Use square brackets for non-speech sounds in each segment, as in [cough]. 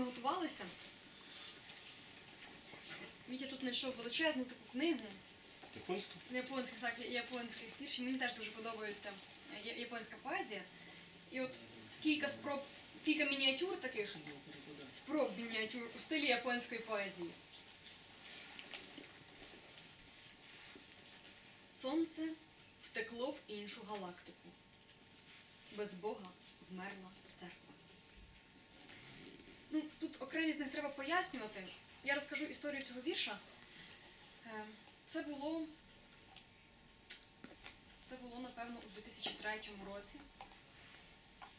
ми готувалися, Вітя тут знайшов величезну таку книгу Японську? японських, так, японських віршів. Мені теж дуже подобається е, японська поезія. І от кілька спроб, кілька мініатюр таких спроб мініатюр у стилі японської поезії. Сонце втекло в іншу галактику. Без Бога вмерла церква. Ну, тут окремі з них треба пояснювати. Я розкажу історію цього вірша. Е, Це було це було, напевно, у 2003 році,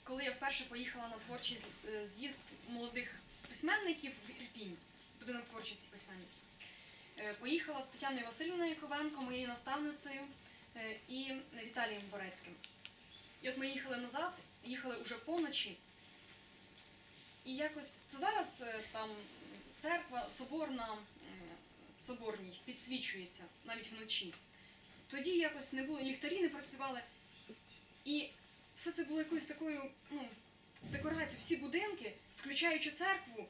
коли я вперше поїхала на творчий е, з'їзд молодих письменників в Ірпінь, будинок творчості письменників. Е, Поїхала з Тетяною Васильівною Яковенко, моєю наставницею, і Віталієм Борецьким. І от ми їхали назад, їхали уже поночі. І якось це зараз е, там церква соборна, соборній підсвічується навіть вночі. Тоді якось не було, ліхтарі не працювали. І все це було якоюсь такою ну, декорацією. Всі будинки, включаючи церкву,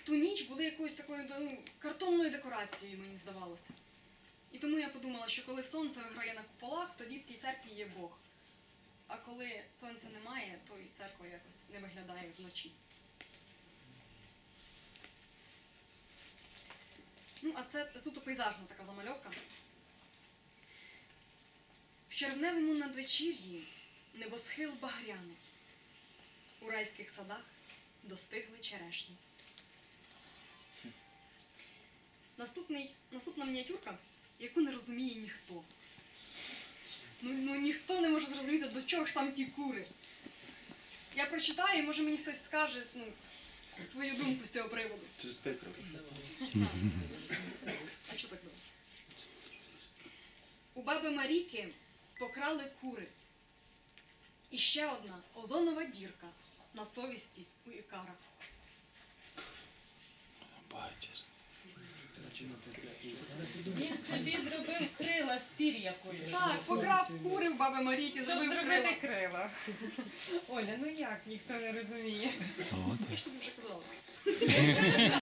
в ту ніч були якоюсь такою ну, картонною декорацією, мені здавалося. І тому я подумала, що коли сонце виграє на куполах, тоді в тій церкві є Бог. А коли сонця немає, то і церква якось не виглядає вночі. Ну, а це суто пейзажна така замальовка. В червневому надвечір'ї небосхил багряний. У райських садах достигли черешні. Наступний, наступна мініатюрка, яку не розуміє ніхто. Ну, ну ніхто не може зрозуміти, до чого ж там ті кури. Я прочитаю, і може мені хтось скаже ну, свою думку з цього приводу. Через п'ять років. А чого так було? У баби Маріки покрали кури. І ще одна озонова дірка на совісті у Ікара. Бачиш. Він собі зробив крила з пір'я колись. Так, покрав кури в баби Маріки, Щоб зробив зробити крила. крила. Оля, ну як ніхто не розуміє? Я ж тобі вже казала. [laughs]